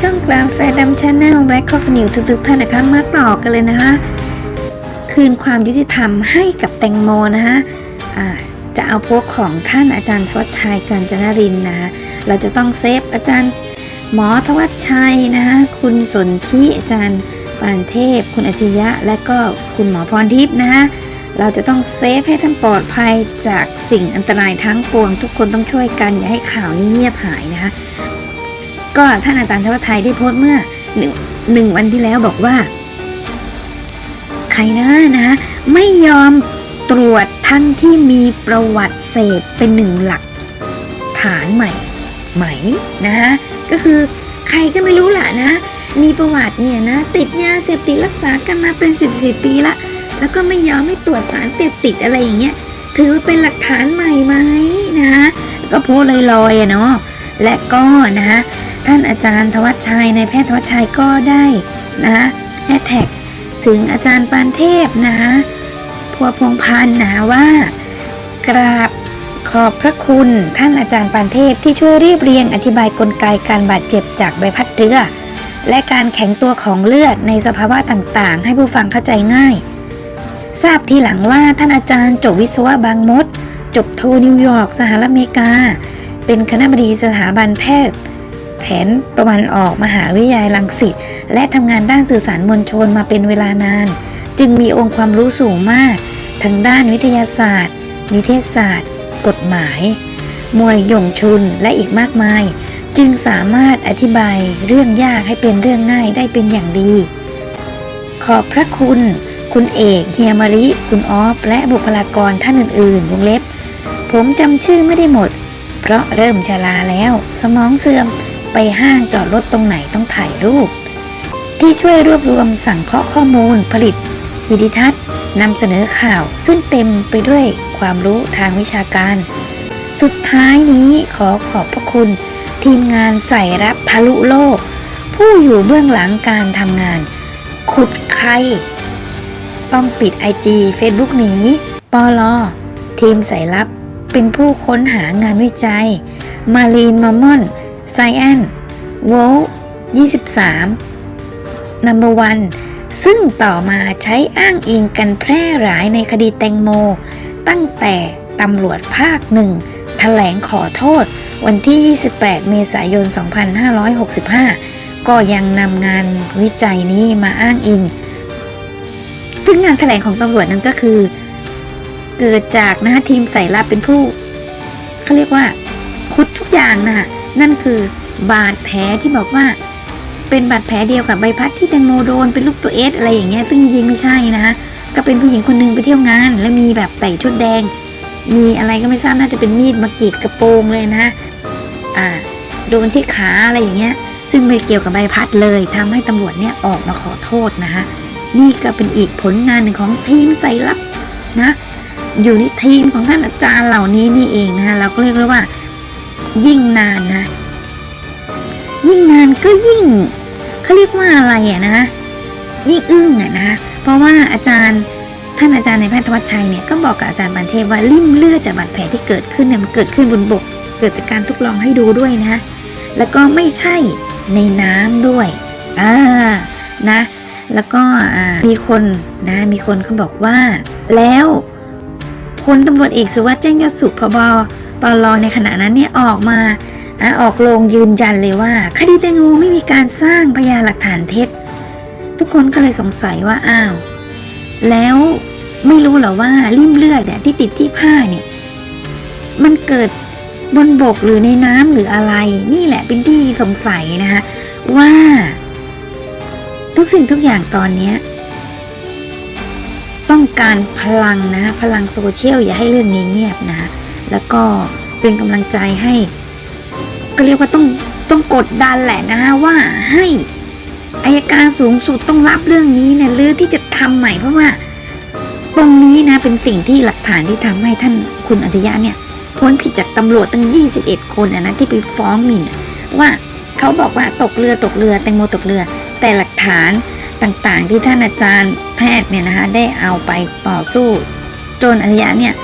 ช่องกลางแฟร์ดัมชาแนลแบล็คคอฟนิวทุกๆท่านนะคะมาต่อกันเลยนะคะ คืนความยุติธรรมให้กับแตงโมนะคะจะเอาพสต์ของท่านอาจารย์ทวัชชัยกาญจนรินนะคะเราจะต้องเซฟอาจารย์หมอทวัชชัยนะคะคุณสนธิอาจารย์ปานเทพ คุณอัจฉริยะ และก็คุณหมอพรทิพย์นะคะเราจะต้องเซฟให้ท่านปลอดภัยจากสิ่งอันตรายทั้งปวง ทุกคนต้องช่วยกันอย่าให้ข่าวนี้เงียบหายนะคะ ก็ท่านอาจารย์ชวไทยได้โพสต์เมื่อหนึ่งหนึ่งวันที่แล้วบอกว่า ใครนะนะ ไม่ยอมตรวจทั้งที่มีประวัติเสพเป็นหนึ่งหลัก ฐานใหม่ไหมนะฮะก็คือใครก็ไม่รู้แหละนะ มีประวัติเนี่ยนะ ติดยาเสพติดรักษากันมาเป็นสิบสิบปีละแล้วก็ไม่ยอมให้ตรวจสารเสพติดอะไรอย่างเงี้ยถือเป็นหลักฐานใหม่ไหมนะ ก็โพสลอยๆอะเนาะและก็นะ ท่านอาจารย์ทวัชชัยในายแพทย์ทวัชชัยก็ได้นะแฮชแท็กถึงอาจารย์ปานเทพนะพัวพงพันธ์นะว่า กราบขอบพระคุณท่านอาจารย์ปานเทพที่ช่วยเรียบเรียงอธิบายกลไกการบาดเจ็บจากใบพัดเรือ และการแข็งตัวของเลือดในสภาวะต่างๆ ให้ผู้ฟังเข้าใจง่าย ทราบทีหลังว่าท่านอาจารย์จบวิศวะบางมด จบโทนิวยอร์กสหรัฐอเมริกา เป็นคณะบดีสถาบันแพทย์ แผนตะวันออกมหาวิทยาลัยรังสิตและทำงานด้านสื่อสารมวลชนมาเป็นเวลานาน จึงมีองค์ความรู้สูงมากทางด้านวิทยาศาสตร์ นิเทศศาสตร์ กฎหมาย มวยหย่งชุนและอีกมากมาย จึงสามารถอธิบายเรื่องยากให้เป็นเรื่องง่ายได้เป็นอย่างดี ขอบพระคุณ คุณเอกเฮียมาริคุณออฟและบุคลากรท่านอื่นๆวงเล็บ ผมจำชื่อไม่ได้หมด เพราะเริ่มชราแล้ว สมองเสื่อม ไปห้างจอดรถตรงไหนต้องถ่ายรูป ที่ช่วยรวบรวมสั่งเคราะห์ข้อมูลผลิต วิดิทัศน์นำเสนอข่าวซึ่งเต็มไปด้วยความรู้ทางวิชาการ สุดท้ายนี้ขอขอบพระคุณ ทีมงานใส่รับทะลุโลก ผู้อยู่เบื้องหลังการทำงาน ขุดใครต้องปิด IG Facebook หนีปอลอทีมสายลับเป็นผู้ค้นหางานวิจัย มารีนมามอน ไซแอนโวล23นัมเบอร์วันซึ่งต่อมาใช้อ้างอิงกันแพร่หลายในคดีแตงโม ตั้งแต่ตำรวจภาคหนึ่งแถลงขอโทษ วันที่ 28 เมษายน 2565 ก็ยังนำงานวิจัยนี้มาอ้างอิงซึ่งงานแถลงของตำรวจนั้นก็คือ เกิดจากนะฮะทีมสายลับเป็นผู้เขาเรียกว่า คุดทุกอย่างนะ นั่นคือบาดแผลที่บอกว่า เป็นบาดแผลเดียวกับใบพัดที่แตงโมโดนเป็นลูกตัวเอสอะไรอย่างเงี้ยซึ่งจริงๆไม่ใช่นะก็เป็นผู้หญิงคนหนึงไปเที่ยวงาน แล้วมีแบบใส่ชุดแดง มีอะไรก็ไม่ทราบน่าจะเป็นมีดมากรีดกระโปรงเลยนะอ่าโดนที่ขาอะไรอย่างเงี้ย ซึ่งไม่เกี่ยวกับใบพัดเลยทำให้ตำรวจเนี่ยออกมาขอโทษนะฮะนี่ก็เป็นอีกผลงานหนึ่งของทีมใส่ลับนะ อยู่ในทีมของท่านอาจารย์เหล่านี้นี่เองนะเราก็เรียกว่า ยิ่งนานนะ ยิ่งนานก็ยิ่งเขาเรียกว่าอะไรอะนะ ยิ่งอึ้งอะนะ เพราะว่าอาจารย์ท่านอาจารย์ในแพทย์ธวัชชัยเนี่ยก็บอกกับอาจารย์บันเทพว่าริ่มเลือดจากบาดแผลที่เกิดขึ้นเนี่ยมันเกิดขึ้นบนบก เกิดจากการทดลองให้ดูด้วยนะ แล้วก็ไม่ใช่ในน้ำด้วยอ่านะ แล้วก็มีคนนะ มีคนเขาบอกว่า แล้วพลตำรวจเอกสุวัสด์แจ้งยอดสุขพบ ปลในขณะนั้นเนี่ยออกมาออกโรงยืนยันเลยว่า คดีแตงโมไม่มีการสร้างพยานหลักฐานเท็จ ทุกคนก็เลยสงสัยว่าอ้าว แล้วไม่รู้เหรอว่าริ่มเลือดเนี่ยที่ติดที่ผ้าเนี่ย มันเกิดบนบกหรือในน้ำหรืออะไร นี่แหละเป็นที่สงสัยนะคะว่า ทุกสิ่งทุกอย่างตอนเนี้ยต้องการพลังนะ พลังโซเชียลอย่าให้เรื่องนี้เงียบนะ แล้วก็เป็นกำลังใจให้ ก็เรียกว่าต้องต้องกดดันแหละนะว่าให้อายการสูงสุดต้องรับเรื่องนี้เนี่ยหรือที่จะทำใหม่เพราะว่า ตรงนี้นะเป็นสิ่งที่หลักฐานที่ทำให้ท่านคุณอัจฉริยะเนี่ยพ้นผิดจากตำรวจตั้ง 21 คนอะนะที่ไปฟ้องหมิ่นว่าเขาบอกว่าตกเรือตกเรือแตงโมตกเรือ แต่หลักฐานต่างๆ ที่ท่านอาจารย์แพทย์เนี่ยนะคะได้เอาไปต่อสู้ จนอัจฉริยะเนี่ย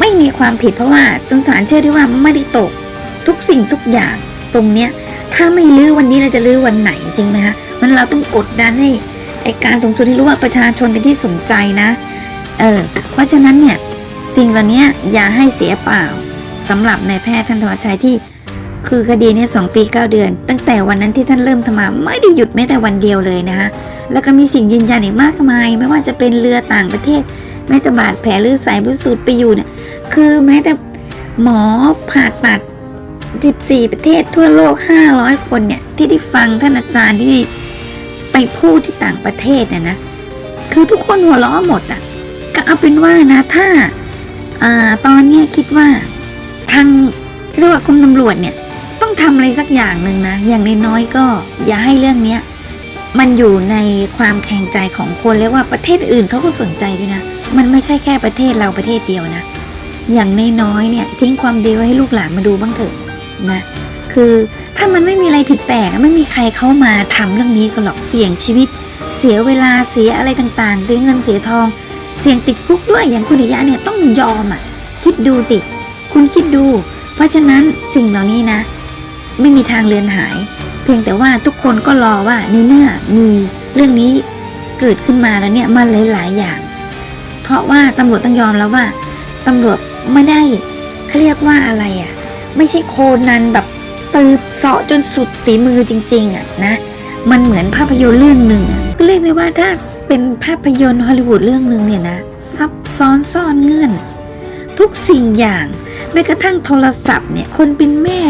ไม่มีความผิดเพราะว่าจนศาลเชื่อได้ว่าไม่ได้ตก ทุกสิ่งทุกอย่างตรงเนี้ย ถ้าไม่ลื้อวันนี้เราจะลื้อวันไหนจริงไหมคะมันเราต้องกดดันให้ไอการสูงสุดที่รู้ว่าประชาชนเป็นที่สนใจนะเออเพราะฉะนั้นเนี่ยสิ่งเหล่านี้อย่าให้เสียเปล่าสำหรับนายแพทย์ท่านธวัชชัยที่ คือคดีเนี้สองปีเก้าเดือน ตั้งแต่วันนั้นที่ท่านเริ่มทำมาไม่ได้หยุดแม้แต่วันเดียวเลยนะคะแล้วก็มีสิ่งยืนยันอีกมากมาย ไม่ว่าจะเป็นเรือต่างประเทศแม้แต่บาดแผลหรือสายบุสูตรไปอยู่เนี่ย คือแม้แต่หมอผ่าตัด 14 ประเทศทั่วโลก 500 คนเนี่ย ที่ได้ฟังท่านอาจารย์ที่ไปพูดที่ต่างประเทศเนี่ยนะ คือทุกคนหัวเราะหมดอะ ก็เอาเป็นว่านะถ้าอ่าตอนเนี้ยคิดว่าทางเรียกว่ากรมตำรวจเนี่ย ต้องทำอะไรสักอย่างหนึ่งนะ อย่างน้อยๆก็ อย่าให้เรื่องเนี้ยมันอยู่ในความแข่งใจของคนเรียกว่าประเทศอื่นเขาก็สนใจด้วยนะ มันไม่ใช่แค่ประเทศเราประเทศเดียวนะ อย่างนน้อยๆเนี่ยทิ้งความดีไว้ให้ลูกหลานมาดูบ้างเถอะนะคือถ้ามันไม่มีอะไรผิดแปลกไม่มีใครเข้ามาทำเรื่องนี้กันหรอกเสี่ยงชีวิต เสียเวลาเสียอะไรต่างๆเสียเงินเสียทอง เสี่ยงติดคุกด้วยอย่างคุณอิยะเนี่ยต้องยอมอะคิดดูสิคุณคิดดู เพราะฉะนั้นสิ่งเหล่านี้นะ ไม่มีทางเลือนหาย เพียงแต่ว่าทุกคนก็รอว่าในเมื่อมีเรื่องนี้เกิดขึ้นมาแล้วเนี่ยมันหลายๆอย่าง เพราะว่าตำรวจต้องยอมแล้วว่าตำรวจ ไม่ได้เขาเรียกว่าอะไรอะ ไม่ใช่โคนันแบบสืบเสาะจนสุดฝีมือจริง ๆอะนะ มันเหมือนภาพยนตร์เรื่องหนึ่งก็เรียกได้ว่าถ้าเป็นภาพยนตร์ฮอลลีวูดเรื่องหนึ่งเนี่ยนะซับซ้อนซ่อนเงื่อน ทุกสิ่งอย่างแม้กระทั่งโทรศัพท์เนี่ยคนเป็นแม่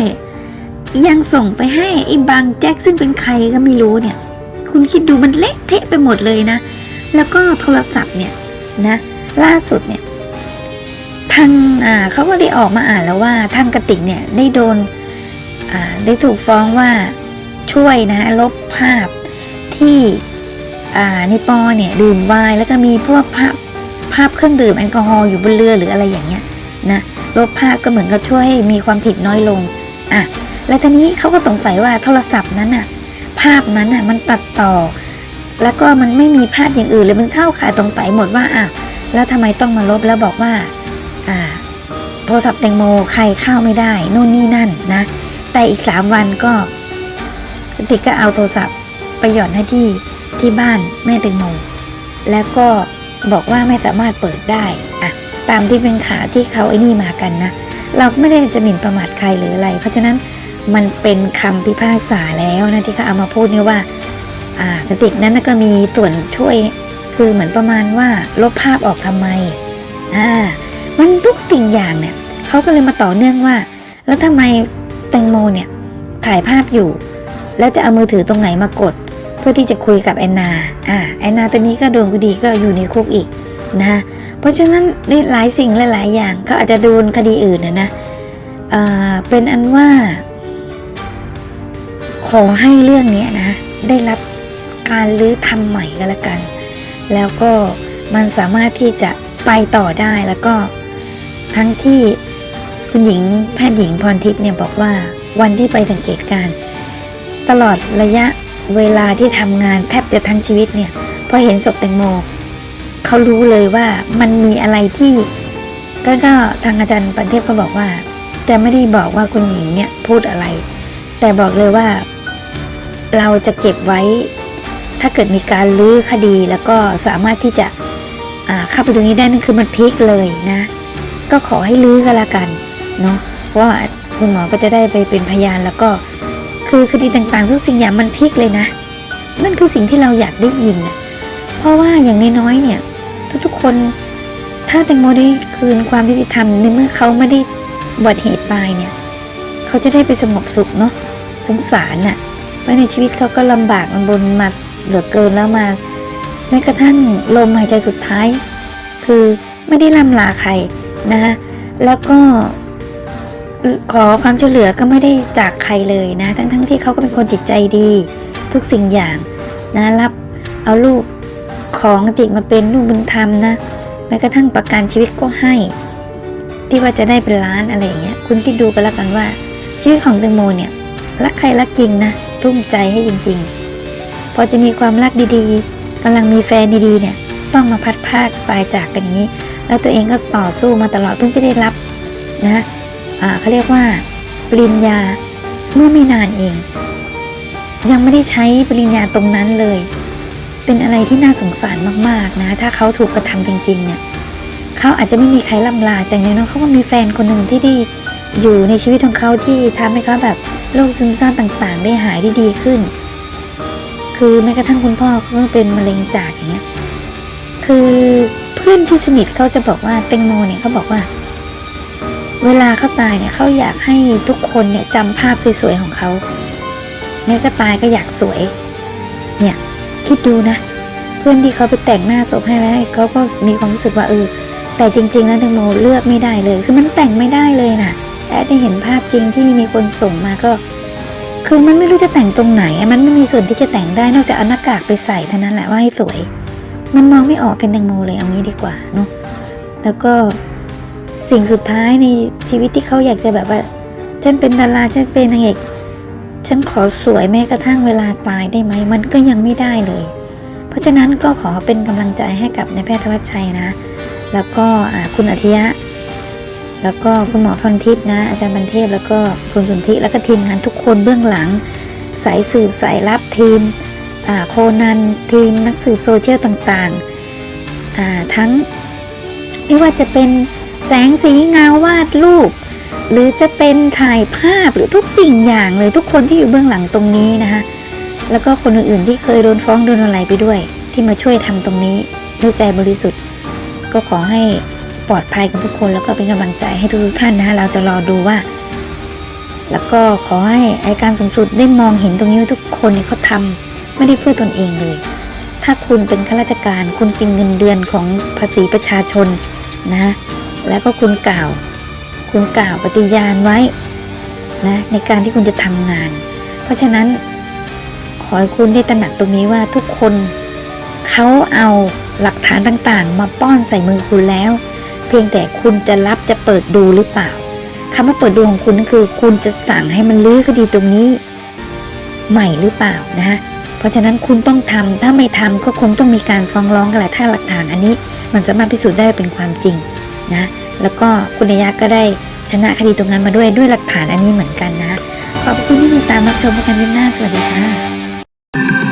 ยังส่งไปให้ไอ้บางแจ็คซึ่งเป็นใครก็ไม่รู้เนี่ย คุณคิดดูมันเละเทะไปหมดเลยนะ แล้วก็โทรศัพท์เนี่ยนะ ล่าสุดเนี่ย ทางอ่าเขาก็ได้ออกมาอ่านแล้วว่าทางกติกเนี่ยได้โดนอ่าได้ถูกฟ้องว่าช่วยนะลบภาพที่อ่าในปอเนี่ยดื่มไวน์แล้วก็มีพวกภาพภาพเครื่องดื่มแอลกอฮอล์อยู่บนเรือหรืออะไรอย่างเงี้ยนะลบภาพก็เหมือนกับช่วยให้มีความผิดน้อยลงอะแล้วทีนี้เขาก็สงสัยว่าโทรศัพท์นั้นอะภาพนั้นอะมันตัดต่อ แล้วก็มันไม่มีภาพอย่างอื่นเลยมันเข้าข่ายสงสัยหมดว่าอะแล้วทำไมต้องมาลบแล้วบอกว่า อ่าโทรศัพท์แตงโมใครเข้าไม่ได้นู่นนี่นั่นนะ แต่อีกสามวันก็กติกก็เอาโทรศัพท์ไปหย่อนให้ที่ที่บ้านแม่แตงโมแล้วก็บอกว่าไม่สามารถเปิดได้อะตามที่เป็นขาที่เขาไอ้นี่มากันนะ เราไม่ได้จะหมิ่นประมาทใครหรืออะไร เพราะฉะนั้นมันเป็นคำพิพากษาแล้วนะที่เขาเอามาพูดเนี่ยว่า อ่ากติกนั้นก็มีส่วนช่วยคือเหมือนประมาณว่าลบภาพออกทำไมอ่า มันทุกสิ่งอย่างเนี่ยเขาก็เลยมาต่อเนื่องว่า แล้วทำไมแตงโมเนี่ยถ่ายภาพอยู่ แล้วจะเอามือถือตรงไหนมากด เพื่อที่จะคุยกับแอนนาอ่าแอนนาตัวนี้ก็โดนคดีก็อยู่ในคุกอีกนะเพราะฉะนั้นหลายสิ่งหลายๆอย่างเขาอาจจะโดนคดีอื่นนะนะอ่าเป็นอันว่า ขอให้เรื่องนี้นะ ได้รับการรื้อทำใหม่ก็แล้วกัน แล้วก็มันสามารถที่จะไปต่อได้แล้วก็ ทั้งที่คุณหญิงแพทย์หญิงพรทิพย์เนี่ยบอกว่าวันที่ไปสังเกตการ ตลอดระยะเวลาที่ทำงานแทบจะทั้งชีวิตเนี่ยพอเห็นศพแตงโมเขารู้เลยว่ามันมีอะไรที่ก็ก็ทางอาจารย์ปันเทพก็บอกว่า จะไม่ได้บอกว่าคุณหญิงเนี่ยพูดอะไร แต่บอกเลยว่า เราจะเก็บไว้ ถ้าเกิดมีการลื้อคดีแล้วก็สามารถที่จะเข้าไปตรงนี้ได้นั่นคือมันพลิกเลยนะ ก็ขอให้ลื้อกันละกันเนาะเพราะว่าคุณหมอก็จะได้ไปเป็นพยานแล้วก็ คือคดีต่างๆ ทุกสิ่งอย่างมันพลิกเลยนะ นั่นคือสิ่งที่เราอยากได้ยินนะเพราะว่าอย่างน้อยๆเนี่ย ทุกๆคน ถ้าแตงโมได้คืนความยุติธรรมในเมื่อเขาไม่ได้บัติเหตุตายเนี่ย เขาจะได้ไปสงบสุขเนาะสงสารน่ะเพราะในชีวิตเขาก็ลำบากมันบนมาเหลือเกินแล้วมาแม้กระทั่งลมหายใจสุดท้าย คือไม่ได้ล่ำลาใคร นะคะแล้วก็ขอความช่วยเหลือก็ไม่ได้จากใครเลยนะ ทั้งทั้งที่เขาก็เป็นคนจิตใจดี ทุกสิ่งอย่างนะรับเอาลูกของติกมาเป็นลูกบุญธรรมนะแม้กระทั่งประกันชีวิตก็ให้ ที่ว่าจะได้เป็นล้านอะไรอย่างเงี้ยคุณคิดดูกันแล้วกันว่า ชีวิตของแตงโมเนี่ยรักใครรักจริงนะทุ่มใจให้จริง ๆ พอจะมีความรักดีๆกำลังมีแฟนดีๆเนี่ยต้องมาพัดภาคตายจากกันอย่างนี้ แล้วตัวเองก็ต่อสู้มาตลอดเพิ่งจะได้รับนะเขาเรียกว่า ปริญญาเมื่อไม่นานเอง ยังไม่ได้ใช้ปริญญาตรงนั้นเลย เป็นอะไรที่น่าสงสารมากๆนะ ถ้าเขาถูกกระทำจริงๆเนี่ยเขาอาจจะไม่มีใครล่ำลาแต่อย่างน้อยๆเขาก็มีแฟนคนหนึ่งที่ได้อยู่ในชีวิตของเขาที่ทำให้เขาแบบโรคซึมเศร้าต่างๆ ได้หายได้ดีขึ้น คือแม้กระทั่งคุณพ่อเขาก็เป็นมะเร็งจากอย่างเงี้ยคือ พื่อนที่สนิทเขาจะบอกว่าแตงโมเนี่ยเขาบอกว่า เวลาเขาตายเนี่ยเขาอยากให้ทุกคนเนี่ยจำภาพสวยๆของเขาแม้จะตายก็อยากสวย เนี่ยคิดดูนะ เพื่อนที่เขาไปแต่งหน้าศพให้แล้วเขาก็มีความรู้สึกว่าเออแต่จริงๆแล้วแตงโมเลือกไม่ได้เลย คือมันแต่งไม่ได้เลยน่ะแอดได้เห็นภาพจริงที่มีคนส่งมาก็ คือมันไม่รู้จะแต่งตรงไหน มันไม่มีส่วนที่จะแต่งได้นอกจากอานากากไปใส่เท่านั้นแหละว่าให้สวย มันมองไม่ออกเป็นแตงโมเลยเอางี้ดีกว่าเนาะแล้วก็สิ่งสุดท้ายในชีวิตที่เขาอยากจะแบบว่าฉันเป็นดาราฉันเป็นนางเอกฉันขอสวยแม้กระทั่งเวลาตายได้ไหมมันก็ยังไม่ได้เลย เพราะฉะนั้นก็ขอเป็นกำลังใจให้กับนายแพทย์ธวัชชัยนะ แล้วก็คุณอาทิยะ แล้วก็คุณหมอพรทิพย์นะ อาจารย์บันเทพแล้วก็คุณสุนทิแล้วก็ทีมงานทุกคนเบื้องหลัง สายสืบสายลับทีม โคนันทีมนักสืบโซเชียลต่างๆ ทั้ง ไม่ว่าจะเป็นแสงสีเงาวาดรูป หรือจะเป็นถ่ายภาพหรือทุกสิ่งอย่างเลยทุกคนที่อยู่เบื้องหลังตรงนี้นะคะแล้วก็คนอื่นๆที่เคยโดนฟ้องโดนอะไรไปด้วย ที่มาช่วยทำตรงนี้ด้วยใจบริสุทธิ์ ก็ขอให้ปลอดภัยกันทุกคน แล้วก็เป็นกำลังใจให้ทุกท่านนะคะเราจะรอดูว่า แล้วก็ขอให้อายการสูงสุดได้มองเห็นตรงนี้ว่าทุกคนเนี่ยเขาทำ ไม่ได้เพื่อตนเองเลย ถ้าคุณเป็นข้าราชการคุณกินเงินเดือนของภาษีประชาชนนะ แล้วก็คุณกล่าว คุณกล่าวปฏิญาณไว้นะในการที่คุณจะทำงาน เพราะฉะนั้น ขอให้คุณได้ตระหนักตรงนี้ว่าทุกคนเขาเอาหลักฐานต่างๆ มาป้อนใส่มือคุณแล้ว เพียงแต่คุณจะรับจะเปิดดูหรือเปล่าคำว่าเปิดดูของคุณนั่นคือ คุณจะสั่งให้มันลื้อคดีตรงนี้ ใหม่หรือเปล่านะฮะ ราะฉะนั้นคุณต้องทำถ้าไม่ทำก็คงต้องมีการฟ้องร้องกันแหละถ้าหลักฐานอันนี้ มันสามารถพิสูจน์ได้ว่าเป็นความจริงนะแล้วก็คุณนายะก็ได้ชนะคดีตรงนั้นมาด้วยด้วยหลักฐานอันนี้เหมือนกันนะขอบคุณที่ติดตามรับชมกันเว้นหน้าสวัสดีค่ะ